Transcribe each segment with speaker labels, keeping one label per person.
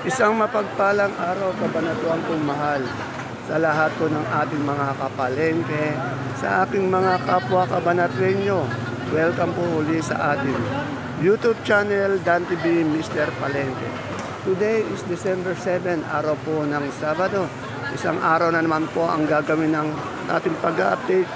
Speaker 1: Isang mapagpalang araw kabanatuan kong mahal sa lahat po ng ating mga kapalengke, sa aking mga kapwa kabanatrenyo. Welcome po uli sa ating YouTube channel Dan TV Mr. Palengke. Today is December 7, araw po ng Sabado. Isang araw na naman po ang gagawin ng ating pag-update.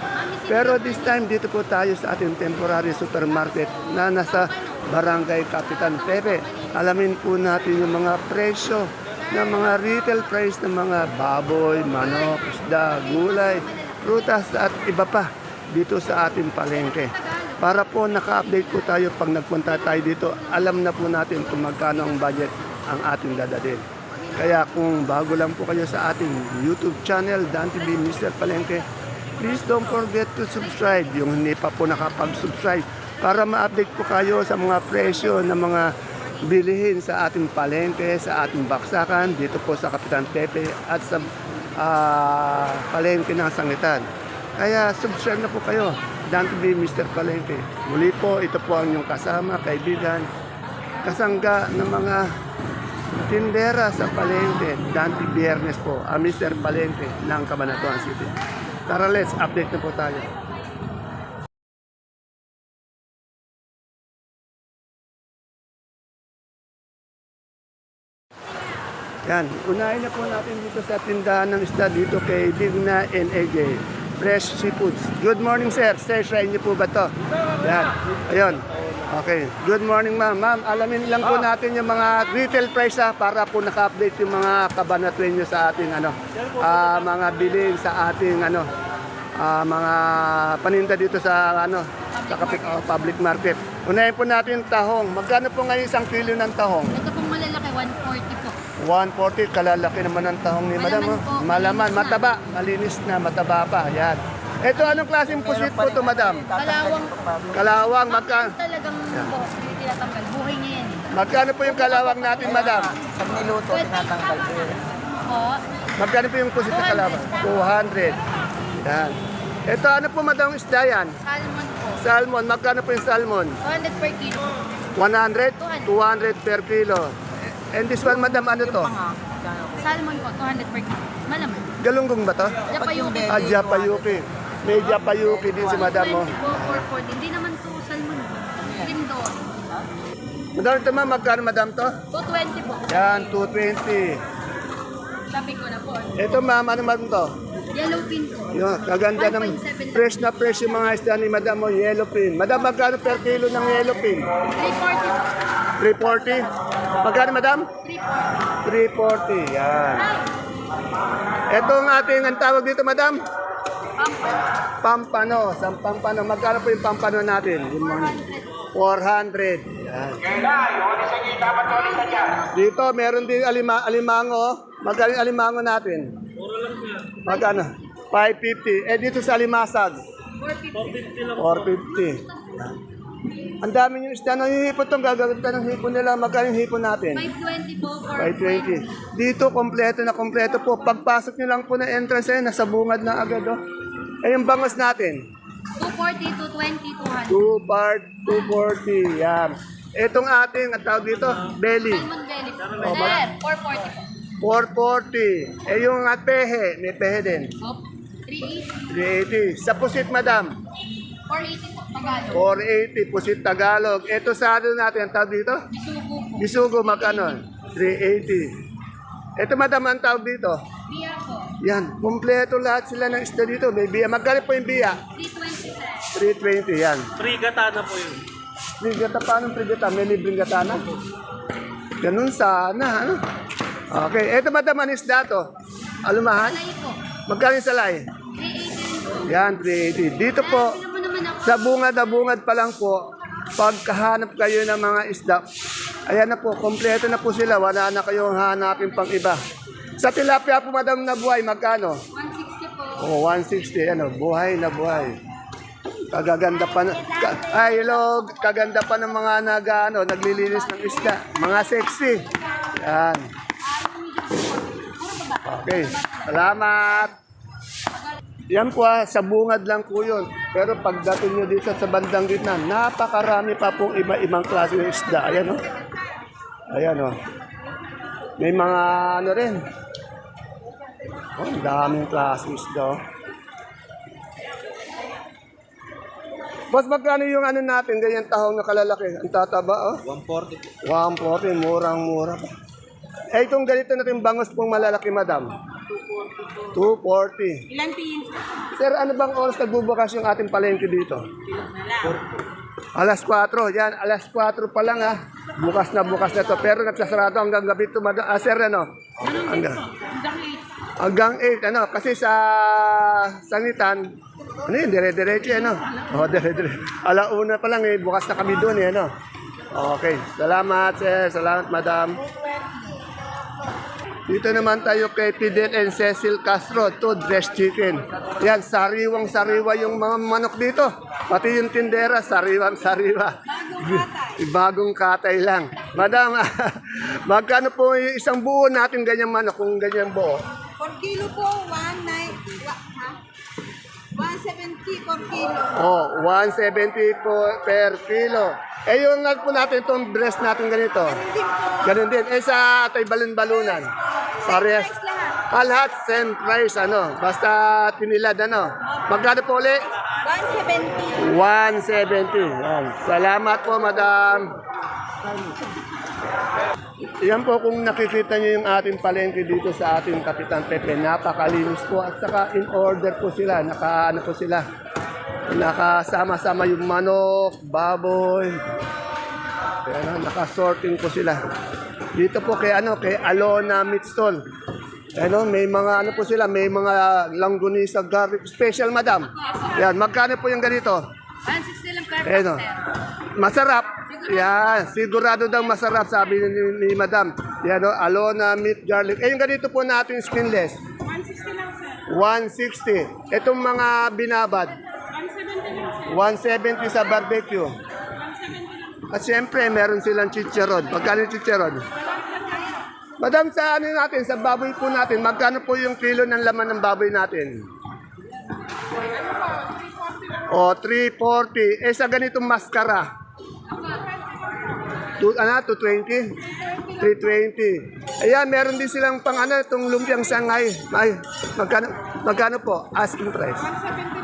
Speaker 1: Pero this time dito po tayo sa ating temporary supermarket na nasa Barangay Kapitan Pepe. Alamin po natin yung mga presyo ng mga retail price ng mga baboy, manok, isda, gulay, prutas at iba pa dito sa ating palengke. Para po naka-update po tayo pag nagpunta tayo dito, alam na po natin kung magkano ang budget ang ating dadalhin. Kaya kung bago lang po kayo sa ating YouTube channel, Dan TV Mr. Palengke, please don't forget to subscribe. Yung hindi pa po nakapag-subscribe para ma-update po kayo sa mga presyo ng mga bilihin sa ating palengke, sa ating baksakan, dito po sa Kapitan Pepe at sa ah, palengke ng Sangitan. Kaya subscribe na po kayo. Dan TV Mr. Palengke. Muli po, ito po ang inyong kasama, kaibigan, kasangga ng mga tindera sa palengke. Dante Biernes po, ang Mr. Palengke ng Cabanatuan City. Tara, let's update na po tayo. Yan, unahin na po natin dito sa tindahan ng isda dito kay Digna and AJ. Fresh Seafoods. Good morning, sir. Sir, sa inyo po ba to? Yan. Ayun. Okay. Good morning, ma'am. Ma'am, alamin lang po natin yung mga retail price ha, para po naka-update yung mga kabanatwenyo sa ating ano, ah, mga bilhin sa ating ano, ah, mga paninda dito sa ano, sa kapit, oh, public market. Unahin po natin yung tahong. Magkano po ngayon isang kilo ng tahong?
Speaker 2: Ito pong malalaki, 140 po.
Speaker 1: 140, kalalaki naman ng tahong ni Madam.
Speaker 2: Malaman
Speaker 1: oh.
Speaker 2: po.
Speaker 1: Malaman, mataba, malinis na, mataba pa. Yan. Ito, anong klaseng pusit po to, Madam?
Speaker 2: Kalawang
Speaker 1: Kalawang, magka,
Speaker 2: talagang buhok, hindi tinatanggal. Buhay niya yan. eh.
Speaker 1: magkano po yung kalawang natin, Madam?
Speaker 3: Pag niluto, tinatanggal ko yun.
Speaker 2: Po,
Speaker 1: Magkano po yung pusit na kalawang? 200. Yan. Ito, ano po, Madam, isda yan?
Speaker 2: salmon po.
Speaker 1: Salmon, magkano po yung salmon?
Speaker 2: 200 per kilo.
Speaker 1: 100? 200 per kilo. And this one, Madam, ano to?
Speaker 2: Salmon po, 200 per kilo. Malaman.
Speaker 1: Galunggong ba to?
Speaker 2: Japayuki.
Speaker 1: Ah, Japayuki. May Japayuki din si Madam, oh.
Speaker 2: 20 po, 440. Hindi naman to salmon. Lindo.
Speaker 1: Madam, ito ma'am, magkano, Madam, to?
Speaker 2: 220 po.
Speaker 1: Yan, 220.
Speaker 2: Sabi ko na po.
Speaker 1: Ito ma'am, ano man to?
Speaker 2: Yellow pin po.
Speaker 1: Yung kaganda ng
Speaker 2: 1.7
Speaker 1: fresh na fresh yung mga isda ni Madam mo, yellow pin. Madam, magkano per kilo ng yellow pin?
Speaker 2: 340 po.
Speaker 1: 340? Magkano, Madam?
Speaker 2: 340.
Speaker 1: 340, yan. Ito ang ating, ang tawag dito, Madam? Pampano. Sa pampano. Magkano po yung pampano natin? Good morning. 400. Yan. Dito, meron din alima, alimango. Magkano yung alimango natin? Magkano? 550. Eh, dito sa alimasag?
Speaker 2: 450.
Speaker 1: 450. Ang dami yung isda na hihipon itong gagawin ng hipon nila. Magkano yung hipon natin?
Speaker 2: 520 po.
Speaker 1: 520.
Speaker 2: 420.
Speaker 1: Dito, kompleto na kompleto po. Pagpasok nyo lang po ng entrance ayun, nasa bungad na agad. Oh. Eh, yung bangos natin?
Speaker 2: 240, 220, 200.
Speaker 1: 2 part, 240. Yan. Itong ating, ang tawag dito, belly.
Speaker 2: Salmon belly.
Speaker 1: Oh,
Speaker 2: Sir, 440 po.
Speaker 1: 440. Eh, yung at pehe, may pehe din.
Speaker 2: Op, 380.
Speaker 1: 380. Sa pusit, madam.
Speaker 2: 480 po. Tagalog.
Speaker 1: 480. Pusit Tagalog. Ito sa ano natin, ang tawag dito?
Speaker 2: Bisugo po.
Speaker 1: Bisugo, magkano? 380. Ito, madam, ang tawag dito?
Speaker 2: Bia po.
Speaker 1: Yan, kumpleto lahat sila ng isda dito. May biya. Magkano po yung biya?
Speaker 2: 320 sir.
Speaker 1: 320, yan.
Speaker 4: Frigata na po yun.
Speaker 1: Frigata, paano frigata? May libreng gatana? Ganun sana, ano? Okay, eto madam, ang isda to. Alumahan?
Speaker 2: Alay po.
Speaker 1: Magkano yung salay?
Speaker 2: 380 po.
Speaker 1: Yan, 380. Dito po, Sa bungad na bungad pa lang po, pagkahanap kayo ng mga isda, ayan na po, kompleto na po sila. Wala na kayong hanapin pang iba. Sa tilapia po, madam, na buhay, magkano?
Speaker 2: 160 po.
Speaker 1: Oh, 160, ano, buhay na buhay. Kagaganda pa na, ka, ay, hello, kaganda pa ng mga nag, ano, naglilinis ng isda. Mga sexy. Yan. Okay, salamat. Yan po ah, sa bungad lang po yun. Pero pagdating nyo dito sa bandang gitna, napakarami pa pong iba-ibang klase ng isda. Ayan o. Oh. Ayan o. Oh. May mga ano rin. Oh, ang daming klaseng isda. oh. Boss, magkano yung ano natin, ganyan tahong na kalalaki? Ang tataba, oh. 140. 140, murang-mura pa. Eh, itong ganito natin bangos pong malalaki, madam. 240.
Speaker 2: Ilan piyin?
Speaker 1: Sir, ano bang oras nagbubukas yung ating palengke dito? Alas 4, yan, alas 4 pa lang ha. Bukas na bukas na to. Pero nagsasarado hanggang gabi to. Mad- ah, sir, ano? Hanggang, hanggang 8, ano? Kasi sa Sangitan, ano yun, dire-diretso, ano? O, oh, dire-diretso. Alauna pa lang eh, bukas na kami doon eh, ano? Okay, salamat sir, salamat madam. Dito naman tayo kay Fidel and Cecil Castro, to dress chicken. Yan, sariwang sariwa yung mga manok dito. Pati yung tindera, sariwang sariwa. Bagong katay lang. Madam, magkano po yung isang buo natin ganyang manok kung ganyan buo?
Speaker 4: Per kilo po, 190. wa- ha? 170 per kilo.
Speaker 1: Oh, 170 po per kilo. Eh yung nag po natin itong breast natin ganito. Ganun din. Eh sa tay balon-balunan. Parehas. Ah, lahat same price ano. Basta tinilad ano. Magkano po uli?
Speaker 4: 170.
Speaker 1: 170. Yan. Salamat po, madam. Yan po kung nakikita niyo yung ating palengke dito sa ating Kapitan Pepe. Napakalinis po at saka in order po sila. Naka ano po sila. Nakasama-sama yung manok, baboy. Ayan, naka-sorting po sila. Dito po kay ano, kay Alona Meat Stall. Ano, may mga ano po sila, may mga langgunisa garlic special, madam. Yan, magkano po yung ganito?
Speaker 2: 160 lang per
Speaker 1: no.
Speaker 2: sir.
Speaker 1: Masarap. Yan, sigurado daw masarap, sabi ni, ni madam. Yan, no, Alona Meat Garlic. Eh, yung ganito po natin skinless.
Speaker 2: 160 lang sir.
Speaker 1: 160. Itong mga binabad.
Speaker 2: 170 lang sir.
Speaker 1: 170 sa barbecue. At siyempre, meron silang chicharon. Magkano chicharon? Madam, sa ano natin, sa baboy po natin, magkano po yung kilo ng laman ng baboy natin? O, 340. Eh, sa ganitong maskara? Tu, ano, 220? 320. Ayan, meron din silang pang ano, itong lumpiang sangay. Ay, magkano, magkano po? Asking price. 170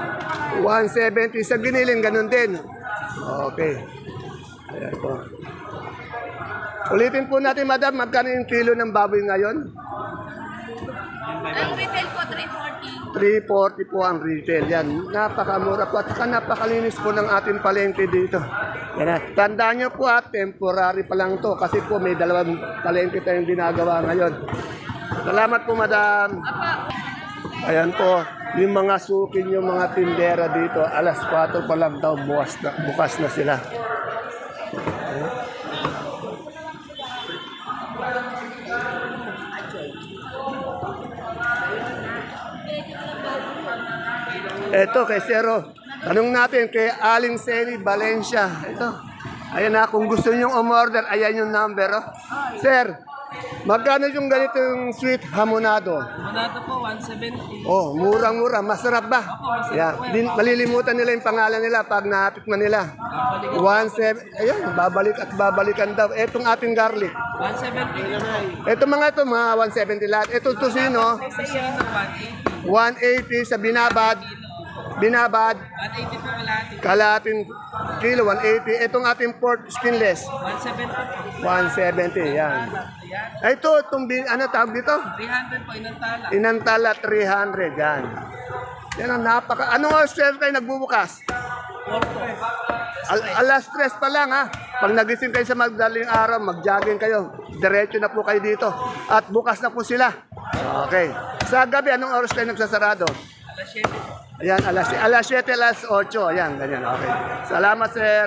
Speaker 1: sa giniling, ganun din. Okay. Ayan po. Ulitin po natin, madam, magkano yung kilo ng baboy ngayon?
Speaker 2: Ang retail po, 340.
Speaker 1: 340 po ang retail. Yan, napakamura po at saka napakalinis po ng ating palengke dito. Yan na. Tandaan nyo po at temporary pa lang to kasi po may dalawang palengke tayong ginagawa ngayon. Salamat po, madam. Ayan po, yung mga sukin, yung mga tindera dito, alas 4 pa lang daw bukas na, bukas na sila. Ito kay Zero. Tanong natin kay Aling Seni Valencia. Ito. Ayan na, kung gusto nyong umorder, ayan yung number. Oh. Sir, magkano yung ganitong sweet hamonado?
Speaker 3: Manado po, 170.
Speaker 1: Oh, murang-mura. Masarap ba? Yeah. Din, malilimutan nila yung pangalan nila pag natikman nila. One seven, ayan, babalik at babalikan daw. Etong ating garlic.
Speaker 3: 170.
Speaker 1: Ito mga ito, mga 170 lahat. Ito
Speaker 3: Sa sino, 180.
Speaker 1: 180 sa binabad. Binabad,
Speaker 3: 180 po kalahati.
Speaker 1: kalating kilo, 180. Itong ating pork skinless,
Speaker 3: 170 po.
Speaker 1: 170. Yan. Ay, ito, itong, bin- ano tawag dito?
Speaker 3: 300 po, inantala.
Speaker 1: Inantala 300. Yan. Yan ang napaka... Anong oras kayo kayo nagbubukas?
Speaker 3: 4 po.
Speaker 1: Al alas tres pa lang ha. Pag nagising kayo sa magdaling araw, mag-jogging kayo. Diretso na po kayo dito. At bukas na po sila. Okay. Sa gabi, anong oras kayo nagsasarado?
Speaker 3: Alas 7 po.
Speaker 1: Ayan, alas, alas 7, alas 8. Ayan, ganyan. Okay. Salamat, sir.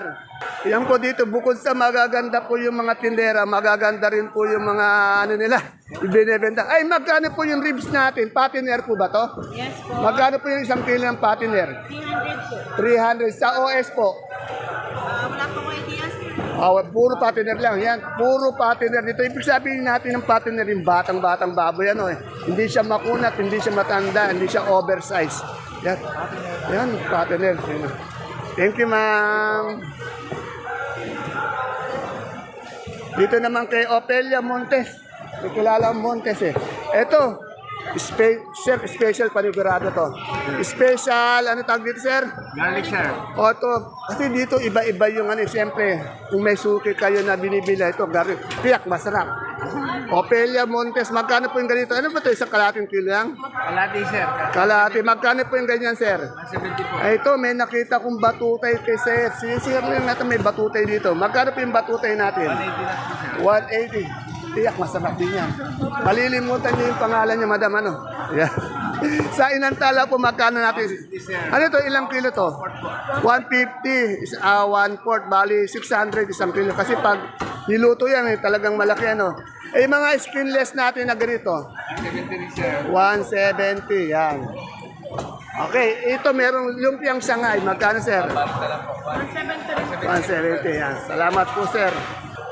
Speaker 1: Yan po dito, bukod sa magaganda po yung mga tindera, magaganda rin po yung mga ano nila, ibinebenta. Ay, magkano po yung ribs natin? Patiner po ba to?
Speaker 4: Yes po.
Speaker 1: Magkano po yung isang kilo ng patiner?
Speaker 4: 300 po.
Speaker 1: 300. Sa OS po?
Speaker 4: Ah, wala po ko idea, sir.
Speaker 1: Oh, puro partner lang. Yan, puro partner dito. Ibig sabihin natin ng partner yung batang-batang baboy ano eh. Hindi siya makunat, hindi siya matanda, hindi siya oversize. Yan. Yan, partner. Thank you, ma'am. Dito naman kay Opelia Montes. May kilala ang Montes eh. Ito, spe- chef special panigurado to. Special, ano tawag dito sir?
Speaker 3: Garlic, sir.
Speaker 1: O ito, kasi dito iba-iba yung ano, siyempre, kung may suki kayo na binibila, ito, gari, tiyak, masarap. Opelia Montes, magkano po yung ganito? Ano ba ito, isang kalating kilo lang?
Speaker 3: Kalati, sir.
Speaker 1: Kalahati, magkano po yung ganyan, sir?
Speaker 3: 70 po.
Speaker 1: Ay, ito, may nakita kong batutay kay sir. Si sir rin natin may batutay dito. Magkano po yung batutay natin?
Speaker 3: 180 lang po, sir.
Speaker 1: 180. Tiyak, masarap din yan. Malilimutan niyo yung pangalan niya, madam, ano? Yeah. Sa inantala po, magkano natin? Ano to, ilang kilo to? 150, is, uh, 1 quart, bali 600 isang kilo. Kasi pag niluto yan, eh, talagang malaki, ano? Eh, mga skinless natin na ganito,
Speaker 3: 70 rin, sir.
Speaker 1: 170, yan. Okay, ito merong lumpiang sangay. Magkano, sir? 170, yan. Salamat po, sir.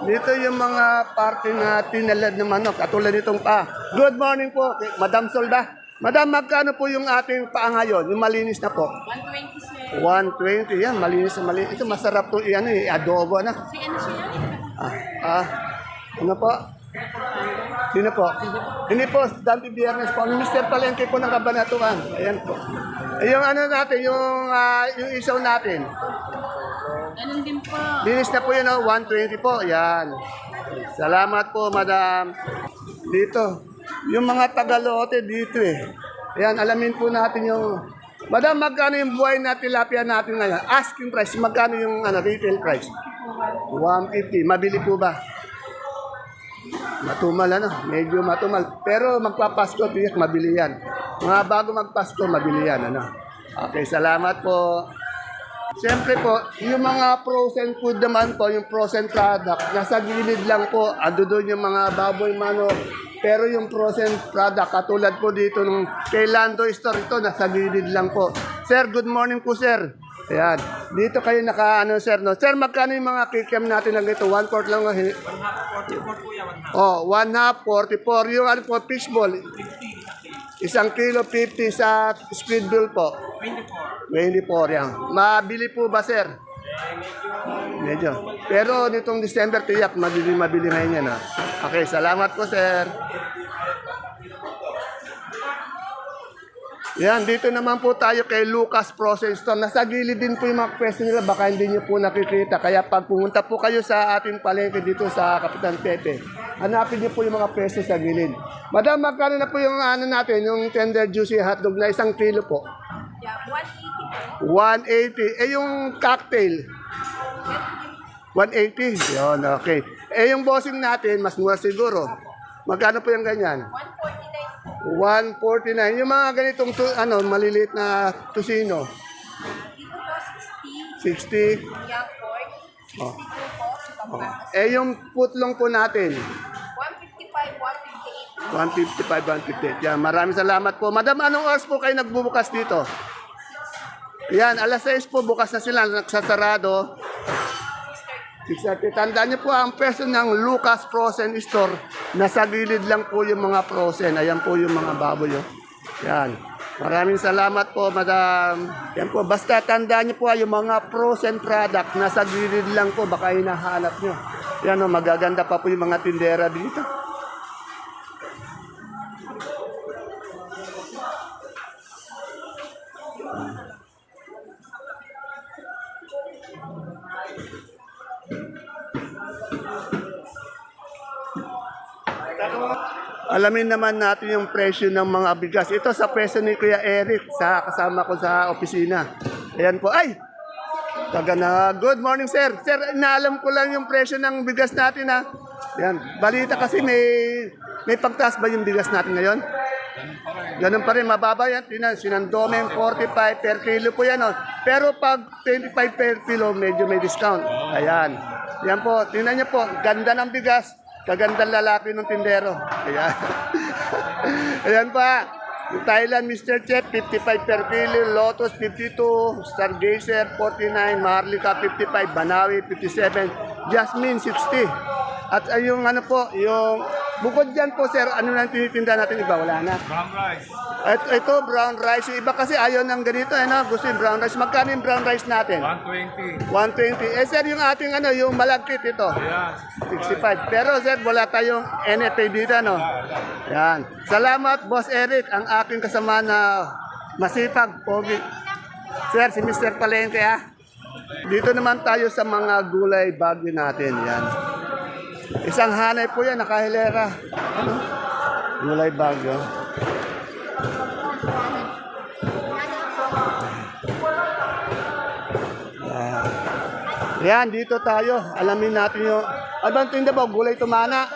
Speaker 1: Dito yung mga parte na tinalad ng manok, katulad nitong pa. Good morning po, Madam Solda. Madam, magkano po yung ating paa ngayon? Yung malinis na po?
Speaker 2: 120 sir.
Speaker 1: 120, yan. Malinis na malinis. Ito masarap to, yan, eh, adobo na.
Speaker 2: Si ano siya?
Speaker 1: Ah, ah, ano po? Sino po? Hindi po, Dante Biernes po. Mr. Palengke po ng Kabanatuan. Ayan po. Yung ano natin, yung, ah, yung isaw natin.
Speaker 2: Ganun din po.
Speaker 1: Linis na po yun, oh, 120 po. Yan. Salamat po, madam. Dito. Yung mga Tagalote dito eh. Ayan, alamin po natin yung... Madam, magkano yung buhay na tilapia natin ngayon? Asking price, magkano yung ano, retail price? 150. Mabili po ba? Matumal ano, medyo matumal. Pero magpapasko, tiyak, mabili yan. Mga bago magpasko, mabili yan. Ano? Okay, salamat po. Siyempre po, yung mga frozen food naman po, yung frozen product, nasa gilid lang po, ando doon yung mga baboy manok. Pero yung frozen product, katulad po dito nung kay Lando Store, ito nasa gilid lang po. Sir, good morning po sir. Ayan, dito kayo naka ano sir, no? Sir, magkano yung mga kikiam natin lang ito? One quart lang. eh. Oh, one half, 44. Yung ano po, fishball, isang kilo 50 sa speedball po. 24 yan. Mabili po ba, sir? Medyo. Pero nitong December, tiyak, mabili, mabili ngayon yan. Ha? Okay, salamat po, sir. Yan, dito naman po tayo kay Lucas Frozen Store. Nasa gilid din po yung mga pwesto nila, baka hindi nyo po nakikita. Kaya pag pumunta po kayo sa ating palengke dito sa Kapitan Pepe, hanapin nyo po yung mga pwesto sa gilid. Madam, magkano na po yung ano natin, yung tender juicy hotdog na isang kilo po?
Speaker 2: Yeah, 180 po.
Speaker 1: 180. Eh, yung cocktail? 180. Yun, okay. Eh, yung bossing natin, mas mura siguro. Magkano po yung ganyan?
Speaker 2: 149 po.
Speaker 1: 149. Yung mga ganitong, tu- ano, maliliit na tusino.
Speaker 2: Dito po 60.
Speaker 1: 60.
Speaker 2: Young pork. 62
Speaker 1: Oh.
Speaker 2: Pampanga.
Speaker 1: Eh, yung putlong po natin.
Speaker 2: 155, 158.
Speaker 1: 155, 158. Yan, maraming salamat po. Madam, anong oras po kayo nagbubukas dito? Yan, alas 6 po, bukas na sila, nagsasarado. 6.30. Tandaan niyo po ang person ng Lucas Frozen Store. Nasa gilid lang po yung mga frozen. Ayan po yung mga baboy. Oh. Yan. Maraming salamat po, madam. Yan po, basta tandaan niyo po ah, yung mga frozen product. Nasa gilid lang po, baka hinahanap niyo. Yan o, magaganda pa po yung mga tindera dito. Alamin naman natin yung presyo ng mga bigas. Ito sa presyo ni Kuya Eric, sa kasama ko sa opisina. Ayan po. Ay! Taga na. Good morning, sir. Sir, inaalam ko lang yung presyo ng bigas natin, ha? Yan. Balita kasi may may pagtaas ba yung bigas natin ngayon? Ganun pa rin, mababa yan. Tinan, sinandomen 45 per kilo po yan. Oh. Pero pag 25 per kilo, medyo may discount. Ayan. Yan po, tingnan niyo po, ganda ng bigas. Kagandang lalaki ng tindero. Ayan. Ayan pa. Thailand Mr. Chef, 55 per kilo. Lotus, 52. Stargazer, 49. Maharlika, 55. Banawi, 57. Jasmine, 60. At ay, yung ano po, yung bukod dyan po sir, ano lang tinitinda natin iba? Wala na.
Speaker 3: Brown rice.
Speaker 1: Ito, ito, brown rice. Yung iba kasi ayaw ng ganito, eh, no? gusto yung brown rice. Magkano yung brown rice natin?
Speaker 3: 120.
Speaker 1: 120. Eh sir, yung ating ano, yung malagkit ito.
Speaker 3: Ayan.
Speaker 1: 65. Pero sir, wala tayong NFA dito, no? Yan. Salamat, Boss Eric, ang aking kasama na masipag, pogi. Sir, si Mr. Palengke, ha? Dito naman tayo sa mga gulay bagyo natin. Yan. Isang hanay po yan, nakahilera. Ano? Gulay bagyo. Yan. Yan, dito tayo. Alamin natin yung... Abang tinda ba? Gulay tumana?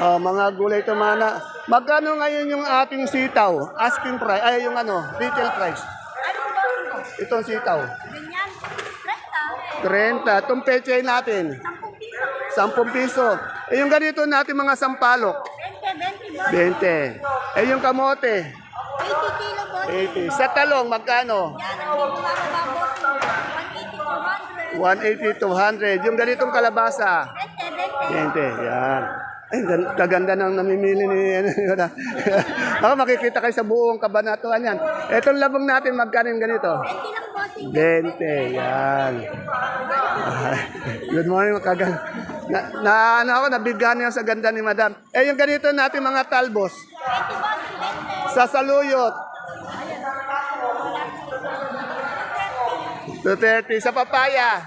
Speaker 1: Oh, mga gulay tumana. Magkano ngayon yung ating sitaw? Asking price. Ay, yung ano, retail price. Itong sitaw.
Speaker 2: Ganyan. Renta.
Speaker 1: 30. Itong peche natin.
Speaker 2: 10 piso.
Speaker 1: 10 piso. Eh, yung ganito natin mga sampalok.
Speaker 2: 20, 20 ba?
Speaker 1: 20. Eh, yung kamote.
Speaker 2: 80 kilo po.
Speaker 1: 80. Sa talong, magkano?
Speaker 2: Yan, ang bumababa po. 180 to 100.
Speaker 1: 180, 200. Yung ganitong kalabasa.
Speaker 2: 20, 20.
Speaker 1: 20. Yan. Ay, gan- kaganda ng namimili ni ano ah. Ako makikita kayo sa buong kabanatuan yan. Etong labong natin, magkano ganito?
Speaker 2: 20 lang po.
Speaker 1: 20, yan. Good morning, kaganda. Na, na, ano ako, nabigyan niya sa ganda ni madam. Eh, yung ganito natin mga talbos.
Speaker 2: 20 po. 20.
Speaker 1: Sa saluyot. 230 sa papaya.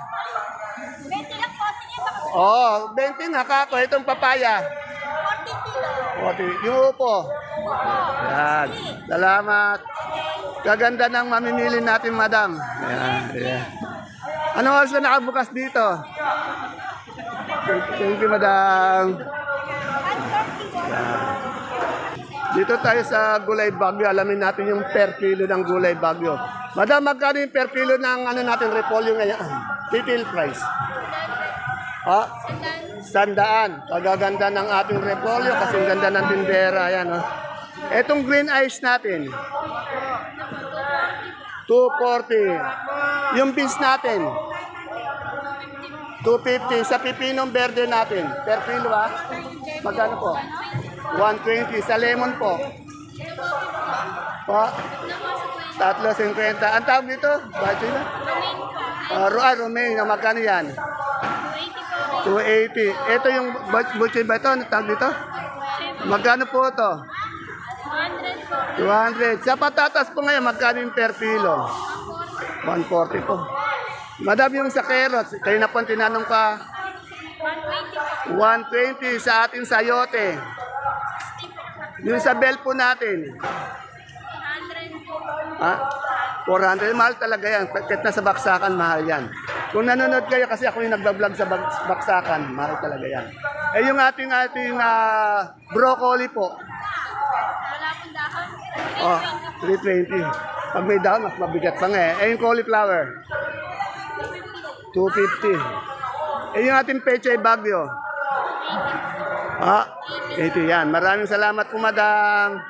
Speaker 2: 20 lang po. Sige,
Speaker 1: Oh, 20 nga kako. Itong papaya.
Speaker 2: 40 kilo.
Speaker 1: 40. Yung upo. Yan. Salamat. Kaganda ng mamimili natin, madam. Yan. Yan. Ano oras na nakabukas dito? Thank you, madam. Dito tayo sa gulay bagyo. Alamin natin yung per kilo ng gulay bagyo. Madam, magkano yung per kilo ng ano natin repolyo ngayon? Retail price. Ah, sandaan. Pagaganda ng ating repolyo kasi ganda ng tindera. Yan, oh. Etong green ice natin. 240. Yung beans natin. 250. Sa pipinong verde natin. Per kilo ha? Magkano po? 120. Sa lemon po. Pa? Tatlo 50. Ang tawag dito? Bakit na? Uh, ah, Romaine. Magkano yan? 280. Ito yung bu- butcher ba ito? Ano tawag dito? Magkano po ito? 200. Sa patatas po ngayon, magkano yung per kilo? 140 po. Madam, yung sa carrots, kayo na po tinanong pa. 120 sa ating sayote. Yung sa bell po natin. Ha? 400. Mahal talaga yan. Kahit nasa baksakan, mahal yan. Kung nanonood kayo, kasi ako yung nagbablog sa baksakan, mahal talaga yan. Eh yung ating ating ah, broccoli po. Oh, 320. Pag may down, mas mabigat pa nga eh. Eh yung cauliflower. 250. Eh yung ating pechay bagyo. Ah, 80 yan. Maraming salamat po, madam.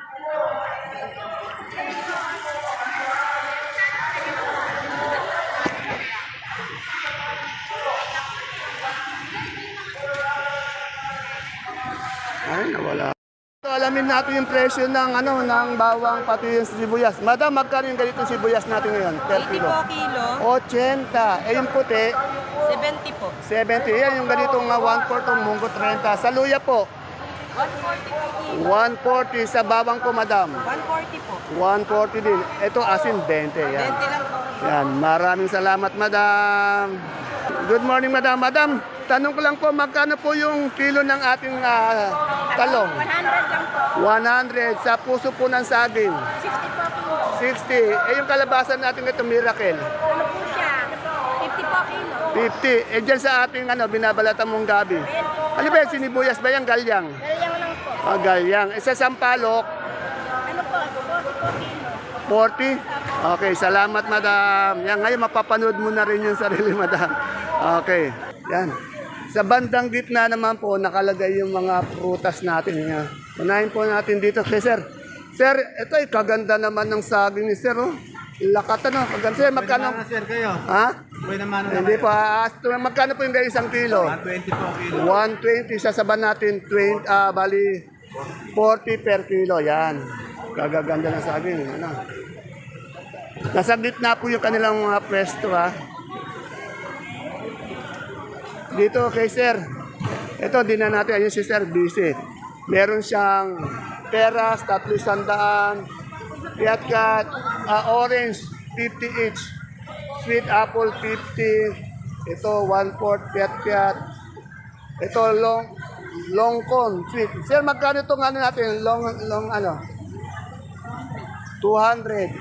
Speaker 1: Ay, nawala. Alamin natin yung presyo ng ano ng bawang pati yung sibuyas. Madam, magkano yung ganitong sibuyas natin ngayon per
Speaker 4: 80
Speaker 1: kilo?
Speaker 4: po kilo,
Speaker 1: 80. Eh yung puti,
Speaker 4: 70 po.
Speaker 1: 70. Yan yung ganitong uh, 1 4 ng munggo 30. Sa luya po,
Speaker 4: 140 po kilo.
Speaker 1: 140 sa bawang po, madam.
Speaker 4: 140 po.
Speaker 1: 140 din. Ito asin 20. Yan.
Speaker 4: 20 lang po.
Speaker 1: Yan. Maraming salamat, madam. Good morning, madam. Madam, tanong ko lang po, magkano po yung kilo ng ating ah, talong?
Speaker 2: 100 lang.
Speaker 1: 100 sa puso po ng saging.
Speaker 2: 60 po kilo.
Speaker 1: 60. Eh yung kalabasan natin ito, miracle.
Speaker 2: Ano po siya? 50 po kilo.
Speaker 1: 50. Eh dyan sa ating ano, binabalatan mong gabi. Ano ba yan, sinibuyas ba yan, galyang?
Speaker 2: Galyang lang po.
Speaker 1: Ah, galyang. Isa sampalok,
Speaker 2: Ano po? 40 po kilo.
Speaker 1: 40. Okay, salamat madam. Yan, ngayon mapapanood mo na rin yung sarili madam. Okay, yan. Sa bandang gitna naman po, nakalagay yung mga prutas natin. Yan. Unahin po natin dito kay sir. Sir, ito ay kaganda naman ng saging ni sir. Oh. Lakat ano, kaganda. Sir, magkano?
Speaker 3: sir kayo.
Speaker 1: Ha?
Speaker 3: Buhay naman
Speaker 1: Hindi po, ah, magkano po yung isang kilo?
Speaker 3: 120 po kilo.
Speaker 1: 120 sasaban natin 20 ah bali 40 per kilo yan. Gagaganda ng saging, ano. Nasa gitna po yung kanilang mga pwesto ha. Dito kay sir. Ito din na natin ayun si sir busy. Meron siyang peras, tatlo sandaan, piatkat, ah, orange, 50 each. Sweet apple, 50. Ito, 1-4 piat-piat. Ito, long, long con, sweet. Sir, magkano itong ano natin? Long, long ano? 200.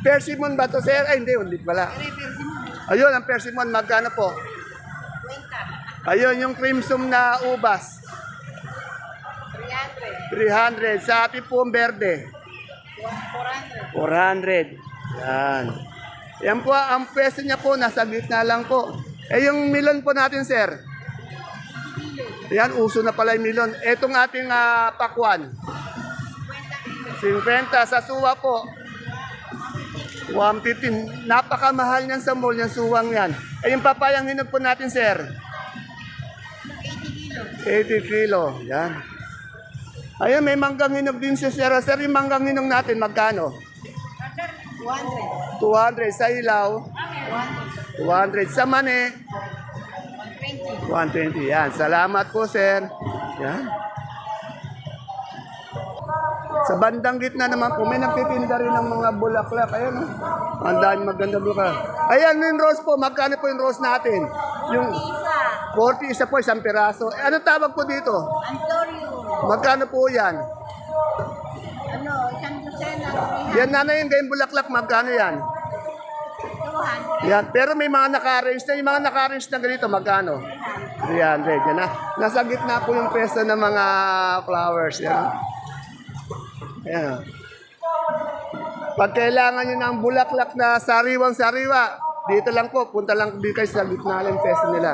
Speaker 1: Persimmon ba to sir? Ay, hindi, hindi pala. Ayun, ang persimmon, magkano po? Ayun, yung crimson na ubas. 300. Sa ating pong verde. 400. Yan. Yan po, ang pwesto niya po, nasa gitna lang po. Eh, yung milon po natin, sir. Yan, uso na pala yung milon. Etong ating ah, pakwan. 50 sa suwa po. 115. Napakamahal niyan sa mall, yung suwang yan. Eh, yung papayang hinog po natin, sir. 80 kilo. Yan. Ayun, may manggang hinog din si Sir. Sir, yung manggang hinog natin, magkano? 200 sa ilaw. 200 sa mani. 120. Yan. Salamat po, sir. Yan. Sa bandang gitna naman po, may nagtitinda rin ng mga bulaklak. Ayan, oh. Ang dami maganda bulaklak. Ayan, yung rose po. Magkano po yung rose natin? Yung 40 isa po, isang piraso. Eh, ano tawag po dito?
Speaker 4: Antonio.
Speaker 1: Magkano po yan?
Speaker 4: Ano, isang dosena.
Speaker 1: Yan na yung gayong bulaklak, magkano yan?
Speaker 4: 200.
Speaker 1: Yan. Pero may mga naka-arrange na, yung mga naka-arrange na ganito, magkano? 300. Yan na. Nasa gitna po yung peso ng mga flowers. Yan. Yan. Pag kailangan nyo ng bulaklak na sariwang sariwa, dito lang po, punta lang dito kayo sa gitna lang yung peso nila.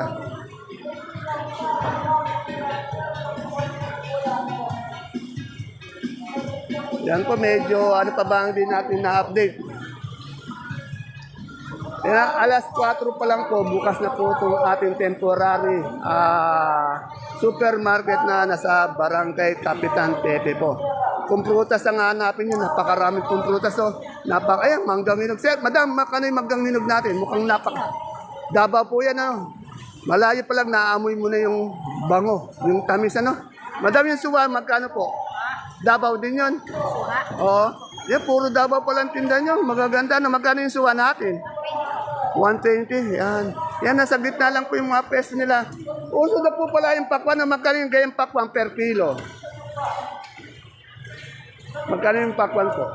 Speaker 1: Yan po, medyo ano pa ba ang din natin na-update. Kaya alas 4 pa lang po, bukas na po itong ating temporary ah, supermarket na nasa Barangay Kapitan Pepe po. Kung prutas ang hanapin nyo, napakaraming pong prutas. So, napak ayan, manggang hinog. Sir, madam, makano yung manggang hinog natin? Mukhang napak. Davao po yan, ano? Malayo pa lang, naamoy mo na yung bango, yung tamis, ano? Madam, yung suwa, magkano po? Davao din yun. Oo. Yan, puro Davao pa lang tinda nyo. Magaganda na. Magkano yung suwa natin? 120. Yan. Yan, nasa gitna lang po yung mga peso nila. Uso na po pala yung pakwan. Na magkano yung gayang pakwan per kilo? Magkano yung pakwan po?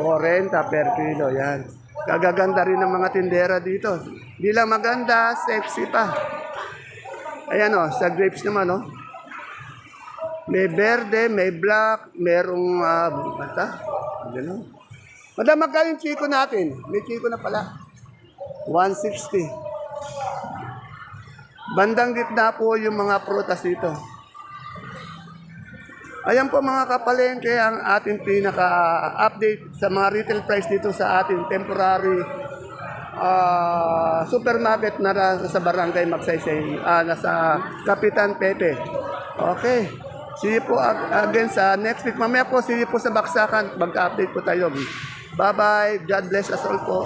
Speaker 1: 40 per kilo. Yan. Gagaganda rin ng mga tindera dito. Di lang maganda, sexy pa. Ayan o, sa grapes naman o. May verde, may black, merong uh, bata. Ganun. Madam, magkano yung chiko natin? May chiko na pala. 160. Bandang gitna po yung mga prutas dito. Ayan po mga kapalengke ang ating pinaka-update sa mga retail price dito sa ating temporary ah, supermarket na nasa sa Barangay Magsaysay, ah, nasa Kapitan Pepe. Okay. See you po ag- again sa next week. Mamaya po, see po sa Baksakan. Mag-update po tayo. Bye-bye. God bless us all po.